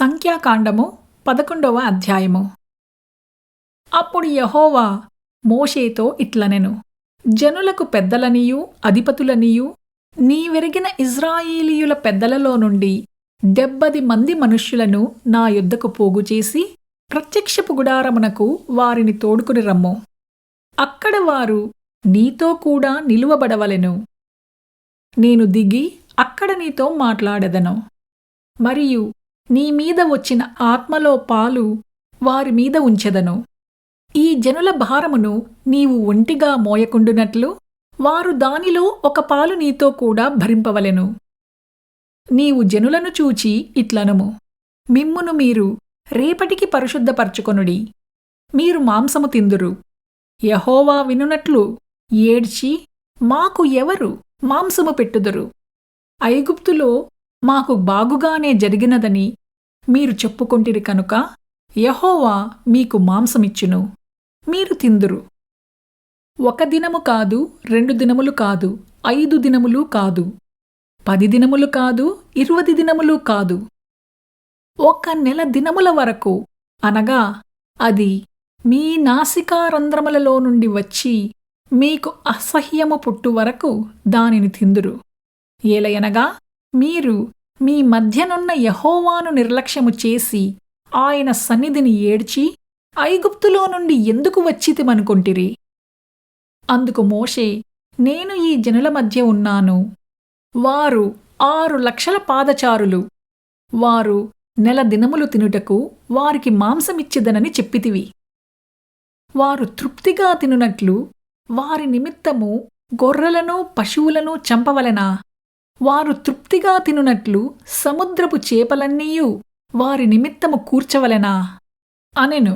సంఖ్యాకాండము పదకొండవ అధ్యాయము. అప్పుడు యహోవా మోషేతో ఇట్లనెను జనులకు పెద్దలనియు అధిపతులనియు నీవెరిగిన ఇజ్రాయేలీయుల పెద్దలలో నుండి డెబ్బది మంది మనుష్యులను నా యుద్ధకు పోగుచేసి ప్రత్యక్షపు గుడారమునకు వారిని తోడుకుని రమ్ము. అక్కడ వారు నీతో కూడా నిలువబడవలెను. నేను దిగి అక్కడ నీతో మాట్లాడెదను. మరియు నీ మీద వచ్చిన ఆత్మలో పాలు వారి మీద ఉంచెదను. ఈ జనుల భారమును నీవు ఒంటిగా మోయకుండునట్లు వారు దానిలో ఒక పాలు నీతో కూడా భరింపవలెను. నీవు జనులను చూచి ఇట్లనుము. మిమ్మును మీరు రేపటికి పరిశుద్ధపరచుకొనుడి. మీరు మాంసము తిందురు. యహోవా వినునట్లు ఏడ్చి మాకు ఎవరు మాంసము పెట్టుదురు? ఐగుప్తులో మాకు బాగుగానే జరిగినదని మీరు చెప్పుకొంటిరి కనుక యహోవా మీకు మాంసమిచ్చును. మీరు తిందురు. ఒక దినము కాదు రెండు దినములు కాదు ఐదు దినములు కాదు పది దినములు కాదు ఇరవై దినములు కాదు. ఒక నెల దినముల వరకు అనగా అది మీ నాసికారంధ్రములలో నుండి వచ్చి మీకు అసహ్యము పుట్టు వరకు దానిని తిందురు. ఏలయనగా మీరు మీ మధ్యనున్న యహోవాను నిర్లక్ష్యము చేసి ఆయన సన్నిధిని ఏడ్చి ఐగుప్తులో నుండి ఎందుకు వచ్చితిమనుకొంటిరి? అందుకు మోషే నేను ఈ జనుల మధ్య ఉన్నాను. వారు ఆరు లక్షల పాదచారులు. వారు నెల దినములు తినుటకు వారికి మాంసమిచ్చిదనని చెప్పితివి. వారు తృప్తిగా తినునట్లు వారి నిమిత్తము గొర్రెలను పశువులను చంపవలెనా? వారు తృప్తిగా తినునట్లు సముద్రపు చేపలన్నీయు వారి నిమిత్తము కూర్చవలెనా? అనెను.